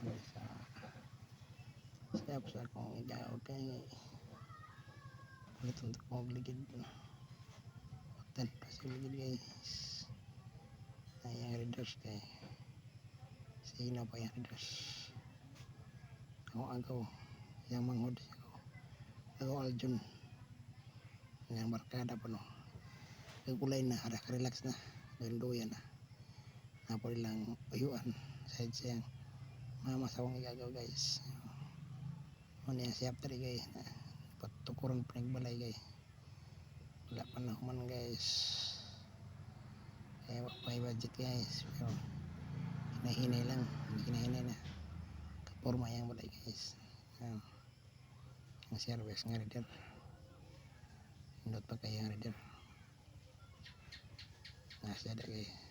Sa sa akong igaw kay Pagkatong ko ligid Hotel pa sa ligid guys Ay ang readers kay Sino pa yung readers Ako agaw Yang manghod siya ko Agaw Aljun Yang barkada pa no Kagulay na, ada relax na Ganduyan na Napo nilang uyuan Side siyang Mama sa akong igagaw guys. Ano yung siap tadi guys. Patukuran pa balay guys. Wala pa na human guys. Kaya wala pa budget guys. Pero Hinahinay lang. Hindi hinahinay na. Kaporma yung balay guys. Ayan. Ang service nga reader. Indot pa kaya ang reader. Nasa ada guys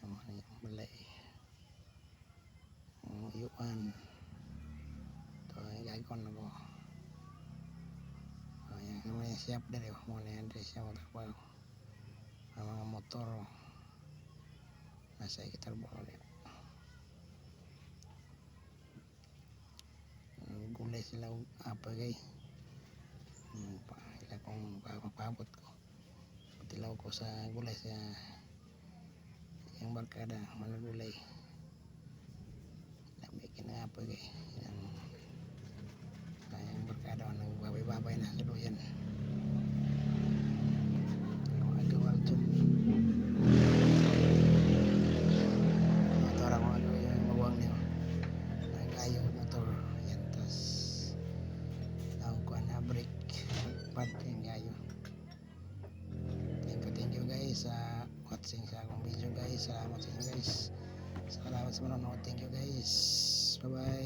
yung balay Ayan, kami yung siap dari Mga na yan dari siya magtrabaho Ang mga motor. Nasa ikitar Ang Gulay sila og apa gay pa, ila kong papabot ko Tilaw ko sa gulay sa Yang barkada managulay Gay Yang Yang barkada nang babay-babay na sa duyan Agaw Aljun Motor ako agaw yung mawang niyo. Nagayo motor. Yan tas Tawag ko na break Pad yung guys. Sa watching sa guys. Salamat sa inyo guys. Salamat sa manonood. Thank you guys. 拜拜。